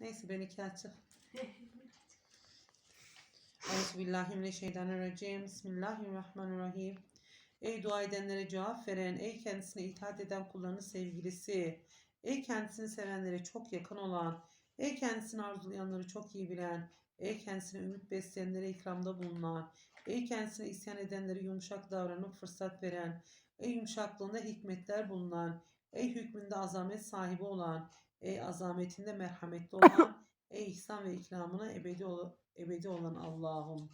Neyse ben iki açık. Euzubillahimineşşeytanirracim. Bismillahirrahmanirrahim. Ey dua edenlere cevap veren, ey kendisine itaat eden kullarının sevgilisi, ey kendisini sevenlere çok yakın olan, ey kendisini arzulayanları çok iyi bilen, ey kendisine ümit besleyenlere ikramda bulunan, ey kendisine isyan edenlere yumuşak davranıp fırsat veren, ey yumuşaklığında hikmetler bulunan, ey hükmünde azamet sahibi olan, ey azametinde merhametli olan, ey ihsan ve ikramına ebedi, ol- ebedi olan Allah'ım.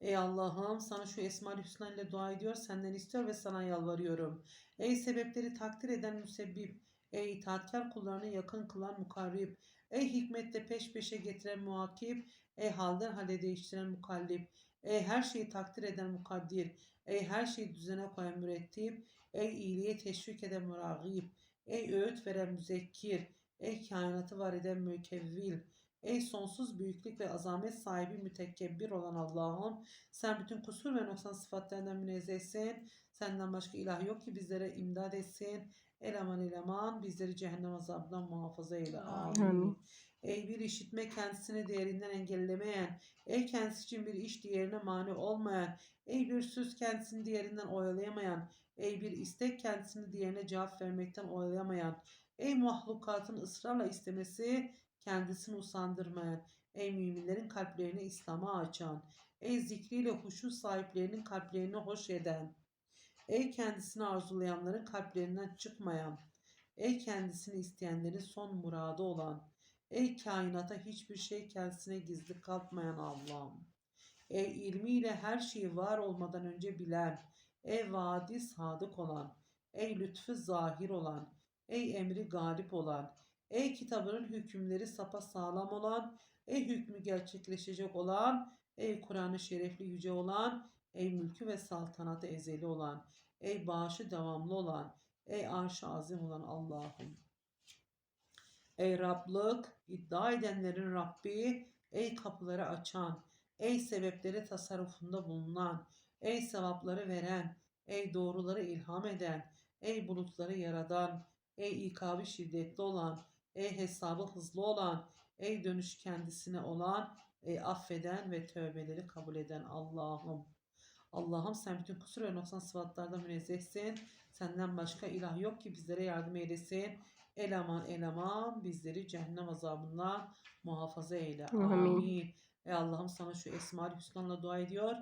Ey Allah'ım sana şu Esma-ül Hüsna ile dua ediyor, senden istiyor ve sana yalvarıyorum. Ey sebepleri takdir eden müsebbip, ey itaatkar kullarını yakın kılan mukarrib, ey hikmetle peş peşe getiren muakip, ey halden hale değiştiren mukallip, ey her şeyi takdir eden mukaddir, ey her şeyi düzene koyan mürettip, ey iyiliğe teşvik eden muragib, ey öğüt veren müzekkir, ey kainatı var eden mükevvil, ey sonsuz büyüklük ve azamet sahibi mütekebbir olan Allah'ım, sen bütün kusur ve noksan sıfatlarından münezzehsin. Senden başka ilah yok ki bizlere imdad etsin. Eleman eleman bizleri cehennem azabından muhafaza eyle. Amin. Amin. Ey bir işitme kendisini diğerinden engellemeyen, ey kendisi için bir iş diğerine mani olmayan, ey bir söz kendisini diğerinden oyalayamayan, ey bir istek kendisini diğerine cevap vermekten oyalayamayan, ey mahlukatın ısrarla istemesi kendisini usandırmayan, ey müminlerin kalplerini İslam'a açan, ey zikriyle huşu sahiplerinin kalplerini hoş eden, ey kendisini arzulayanların kalplerinden çıkmayan, ey kendisini isteyenlerin son muradı olan, ey kainata hiçbir şey kendisine gizli kalmayan Allah'ım. Ey ilmiyle her şeyi var olmadan önce bilen, ey vaadi sadık olan, ey lütfü zahir olan, ey emri galip olan, ey kitabının hükümleri sapa sağlam olan, ey hükmü gerçekleşecek olan, ey Kur'an-ı şerefli yüce olan, ey mülkü ve saltanatı ezeli olan, ey bağışı devamlı olan, ey arş-ı azim olan Allah'ım. Ey Rablık, iddia edenlerin Rabbi, ey kapıları açan, ey sebepleri tasarrufunda bulunan, ey sevapları veren, ey doğruları ilham eden, ey bulutları yaradan, ey ikabı şiddetli olan, ey hesabı hızlı olan, ey dönüş kendisine olan, ey affeden ve tövbeleri kabul eden Allah'ım. Allah'ım sen bütün kusur ve noksan sıfatlardan münezzehsin. Senden başka ilah yok ki bizlere yardım eylesin. Eleman eleman bizleri cehennem azabından muhafaza eyle. Amin. Amin. Ey Allah'ım sana şu Esma-ül Hüsna'la dua ediyor.